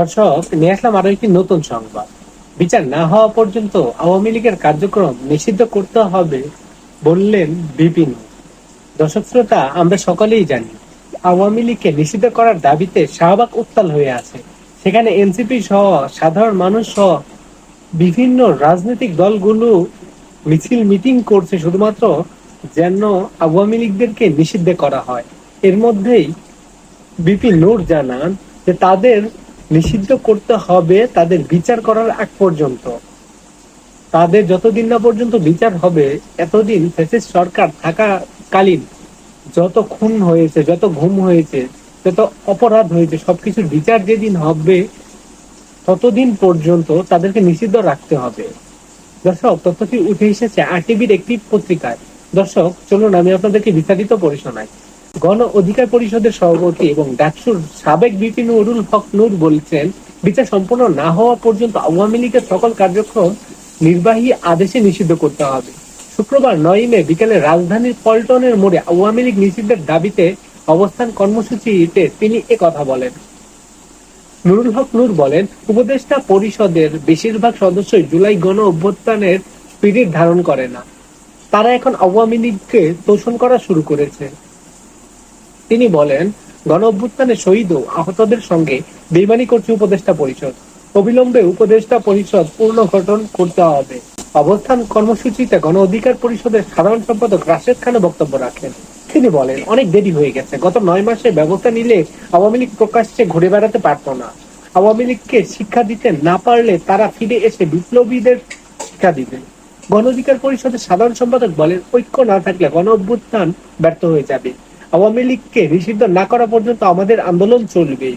দর্শক, নিয়ে আসলাম আরও একটি নতুন সংবাদ। বিচার না হওয়া পর্যন্ত আওয়ামী লীগের কার্যক্রম নিষিদ্ধ করতে হবে বললেন বিপিন। দর্শক শ্রোতা, আমরা সকলেই জানি, আওয়ামী লীগকে নিষিদ্ধ করার দাবিতে শাহবাগ উত্তাল হয়ে আছে। সেখানে এনসিপি সহ সাধারণ মানুষ সহ বিভিন্ন রাজনৈতিক দলগুলো মিছিল, মিটিং করছে শুধুমাত্র যেন আওয়ামী লীগদেরকে নিষিদ্ধ করা হয়। এর মধ্যেই বিপি নূর জানান যে তাদের নিষিদ্ধ করতে হবে তাদের বিচার করার আগ পর্যন্ত। তাদের যতদিন না পর্যন্ত বিচার হবে, এতদিন ফ্যাসিস্ট সরকার থাকাকালীন যত খুন হয়েছে, যত ঘুম হয়েছে, যত অপরাধ হয়েছে, সবকিছুর বিচার যেদিন হবে, ততদিন পর্যন্ত তাদেরকে নিষিদ্ধ রাখতে হবে। দর্শক, তথ্যটি উঠে এসেছে আরটিভির একটি পত্রিকায়। দর্শক, চলুন আমি আপনাদেরকে বিস্তারিত পড়ে শোনাই। গণ অধিকার পরিষদের সভাপতি এবং ডাকসুর সাবেক বিপি নুরুল হক নূর বলছেন, বিচার সম্পূর্ণ না হওয়া পর্যন্ত আওয়ামী লীগের সকল কার্যক্রম নির্বাহী আদেশে নিষিদ্ধ করতে হবে। শুক্রবার নয় মে বিকেলে রাজধানীর পল্টনের মোড়ে আওয়ামী লীগ নিষিদ্ধের দাবিতে অবস্থান কর্মসূচিতে তিনি কথা বলেন। নুরুল হক নূর বলেন, উপদেষ্টা পরিষদের বেশিরভাগ সদস্যই জুলাই গণ অভ্যুত্থানের ধারণ করে না। তারা এখন আওয়ামী লীগকে তোষণ করা শুরু করেছে। তিনি বলেন গণ অভ্যুত্থানে শহীদ ও আহতদের সঙ্গে বেইমানি করছে উপদেষ্টা পরিষদ। অবিলম্বে উপদেষ্টা পরিষদ পুনর্গঠন করতে হবে। অবস্থান কর্মসূচিতে গণ অধিকার পরিষদের সাধারণ সম্পাদক রাশেদ খানে বক্তব্য রাখেন। তিনি বলেন, অনেক দেরি হয়ে গেছে। গত নয় মাসে ব্যবস্থা নিলে আওয়ামী লীগ প্রকাশ্যে ঘুরে বেড়াতে পারতো না। আওয়ামী লীগকে শিক্ষা দিতে না পারলে তারা ফিরে এসে বিপ্লবীদের শিক্ষা দিবে। গণ অধিকার পরিষদের সাধারণ সম্পাদক বলেন, ঐক্য না থাকলে গণ অভ্যুত্থান ব্যর্থ হয়ে যাবে। আওয়ামী লীগকে নিষিদ্ধ না করা পর্যন্ত আমাদের আন্দোলন চলবে